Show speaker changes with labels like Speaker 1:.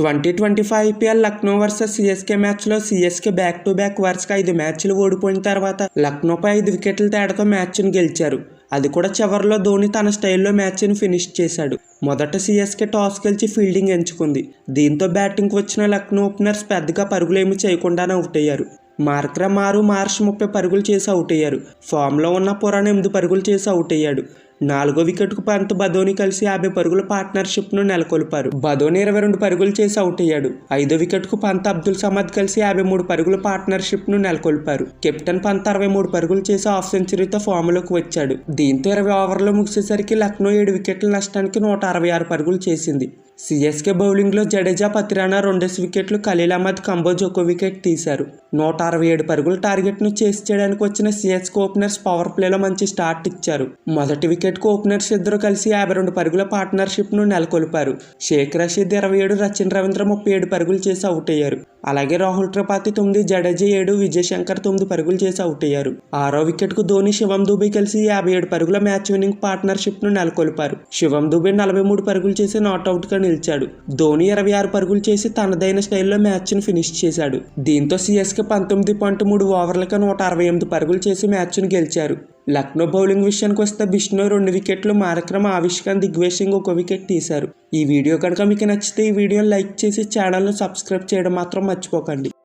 Speaker 1: Twenty twenty five IPL Lucknow versus CSK మ్యాచ్లో CSK back to back వరుసగా ఐదు మ్యాచ్లు ఓడిపోయిన తర్వాత లక్నోపై ఐదు వికెట్ల తేడాతో మ్యాచ్ను గెలిచారు. అది కూడా చివరిలో ధోని తన స్టైల్లో మ్యాచ్ను ఫినిష్ చేశాడు. మొదట సిఎస్కే టాస్ గెలిచి ఫీల్డింగ్ ఎంచుకుంది. దీంతో బ్యాటింగ్కి వచ్చిన లక్నో ఓపెనర్స్ పెద్దగా పరుగులేమీ చేయకుండానే అవుట్ అయ్యారు. మార్క్రమ్ ఆరు మార్చ్ ముప్పై పరుగులు చేసి అవుట్ అయ్యారు. ఫామ్లో ఉన్న పురాణ ఎనిమిది పరుగులు చేసి అవుట్ అయ్యాడు. నాలుగో వికెట్కు పంత్ బదోని కలిసి యాభై పరుగుల పార్ట్నర్షిప్ను నెలకొల్పారు. బదోని ఇరవై రెండు పరుగులు చేసి అవుట్ అయ్యాడు. ఐదో వికెట్కు పంత్ అబ్దుల్ సమద్ కలిసి యాభై మూడు పరుగుల పార్ట్నర్షిప్ను నెలకొల్పారు. కెప్టెన్ పంత్ అరవై మూడు పరుగులు చేసి హాఫ్ సెంచరీతో ఫామ్లోకి వచ్చాడు. దీంతో ఇరవై ఓవర్లు ముగిసేసరికి లక్నో ఏడు వికెట్ల నష్టానికి నూట అరవై ఆరు పరుగులు చేసింది. సిఎస్కే బౌలింగ్లో జడేజా పతిరానా రెండేసి వికెట్లు ఖలీల్ అహ్మద్ కంబోజ్ ఒక వికెట్ తీశారు. నూట అరవై ఏడు పరుగుల టార్గెట్ను చేసి చేయడానికి వచ్చిన సిఎస్కే ఓపెనర్స్ పవర్ ప్లేలో మంచి స్టార్ట్ ఇచ్చారు. మొదటి వికెట్ వికెట్కు ఓపెనర్స్ ఇద్దరు కలిసి యాభై రెండు పరుగుల పార్ట్నర్షిప్ను నెలకొల్పారు. షేక్ రషీద్ ఇరవై ఏడు రచిన్ రవీంద్ర ముప్పై ఏడు పరుగులు చేసి అవుట్ అయ్యారు. అలాగే రాహుల్ త్రిపాఠి తొమ్మిది జడేజా ఏడు విజయశంకర్ తొమ్మిది పరుగులు చేసి అవుట్ అయ్యారు. ఆరో వికెట్కు ధోని శివం దుబే కలిసి యాభై ఏడు పరుగుల మ్యాచ్ విన్నింగ్ పార్ట్నర్షిప్ను నెలకొల్పారు. శివం దుబే నలభై మూడు పరుగులు చేసి నాట్అవుట్గా నిలిచాడు. ధోని ఇరవై ఆరు పరుగులు చేసి తనదైన స్టైల్లో మ్యాచ్ను ఫినిష్ చేశాడు. దీంతో సిఎస్కే పంతొమ్మిది పాయింట్ మూడు ఓవర్లకు నూట అరవై ఎనిమిది పరుగులు చేసి మ్యాచ్ను గెలిచారు. లక్నో బౌలింగ్ విషయానికి వస్తే బిష్ణు రెండు వికెట్లు మారక్రమ ఆవిష్కాన్ దిగ్వేషింగ్ ఒక వికెట్ తీశారు. ఈ వీడియో కనుక మీకు నచ్చితే ఈ వీడియోని లైక్ చేసి ఛానల్ను సబ్స్క్రైబ్ చేయడం మాత్రం మర్చిపోకండి.